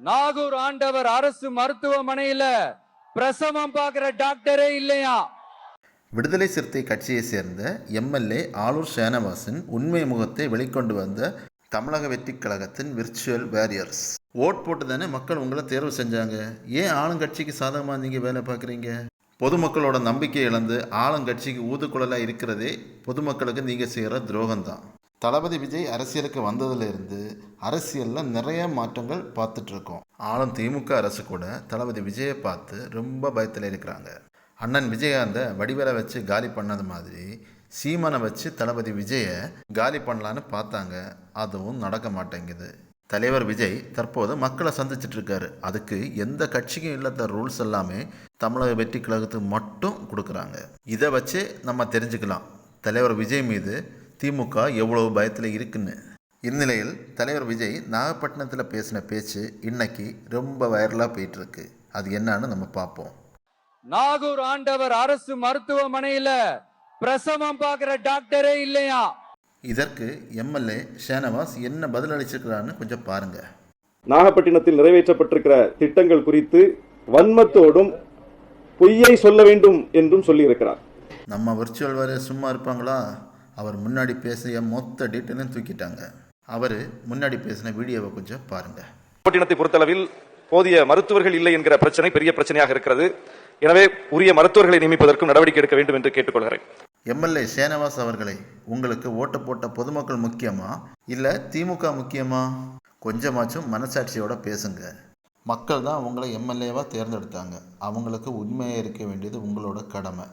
நாகூர் ஆண்டவர் அரசு மருத்துவமனையில பிரசவம் பார்க்கிற டாக்டரே இல்லையா? விடுதலை சிறுத்தை கட்சியை சேர்ந்த எம்எல்ஏ ஆளூர் சேனவாசன் உண்மை முகத்தை வெளிக்கொண்டு வந்த தமிழக வெற்றிக் கழகத்தின் விர்ச்சுவல் வேரியர்ஸ். ஓட் போட்டு தானே மக்கள் உங்களை தேர்வு செஞ்சாங்க? ஏன் ஆளுங்கட்சிக்கு சாதகமாக நீங்கள் வேலை பார்க்குறீங்க? பொதுமக்களோட நம்பிக்கை இழந்து ஆளுங்கட்சிக்கு ஊதுக்குழலாக இருக்கிறதே பொதுமக்களுக்கு நீங்கள் செய்கிற துரோகம்தான். தளபதி விஜய் அரசியலுக்கு வந்ததுலேருந்து அரசியலில் நிறைய மாற்றங்கள் பார்த்துட்ருக்கோம். ஆளும் திமுக அரசு கூட தளபதி விஜயை பார்த்து ரொம்ப பயத்தில் இருக்கிறாங்க. அண்ணன் விஜயகாந்தை வடிவேலை வச்சு காலி பண்ணது மாதிரி சீமானை வச்சு தளபதி விஜயை காலி பண்ணலான்னு பார்த்தாங்க. அதுவும் நடக்க மாட்டேங்குது. தலைவர் விஜய் தற்போது மக்களை சந்திச்சிட்ருக்காரு. அதுக்கு எந்த கட்சிக்கும் இல்லாத ரூல்ஸ் எல்லாமே தமிழக வெற்றி கழகத்துக்கு மட்டும் கொடுக்குறாங்க. இதை வச்சு நம்ம தெரிஞ்சுக்கலாம். தலைவர் விஜய் மீது திமுக எவ்வளவு பயத்தில் இருக்குன்னு. இந்நிலையில் தலைவர் விஜய் நாகப்பட்டினத்தில் பேசின பேச்சு இன்னைக்கு ரொம்ப வைரலாக போயிட்டுருக்கு. அது என்னன்னு நம்ம பார்ப்போம். நாகூர் ஆண்டவர் அரசு மருத்துவமனையில பிரசவம் பார்க்கிற டாக்டரே இல்லையா? இதற்கு எம்எல்ஏ ஷேனவாஸ் என்ன பதிலளிச்சிருக்கிறான்னு கொஞ்சம் பாருங்கள் நாகப்பட்டினத்தில் நிறைவேற்றப்பட்டிருக்கிற திட்டங்கள் குறித்து வன்மத்தோடும் பொய்யை சொல்ல வேண்டும் என்றும் சொல்லியிருக்கிறார். நம்ம விர்ச்சுவல் வேறு சும்மா இருப்பாங்களா? அவர் முன்னாடி பேசிய மொத்த டீட்டெயிலும் தூக்கிட்டாங்க. அவர் முன்னாடி பேசின வீடியோவை கொஞ்சம் பாருங்கள் நாகப்பட்டினத்தை பொறுத்தளவில் போதிய மருத்துவர்கள் இல்லை என்கிற பிரச்சனை பெரிய பிரச்சனையாக இருக்கிறது. எனவே உரிய மருத்துவர்களை நியமிப்பதற்கும் நடவடிக்கை எடுக்க வேண்டும் என்று கேட்டுக்கொள்கிறேன். எம்எல்ஏ ஷேனவாஸ் அவர்களே உங்களுக்கு ஓட்டு போட்ட பொதுமக்கள் முக்கியமா? இல்லை திமுக முக்கியமா? கொஞ்சமாச்சும் மனசாட்சியோட பேசுங்க. மக்கள் தான் உங்களை எம்எல்ஏவாக தேர்ந்தெடுத்தாங்க. அவங்களுக்கு உண்மையாக இருக்க வேண்டியது உங்களோட கடமை.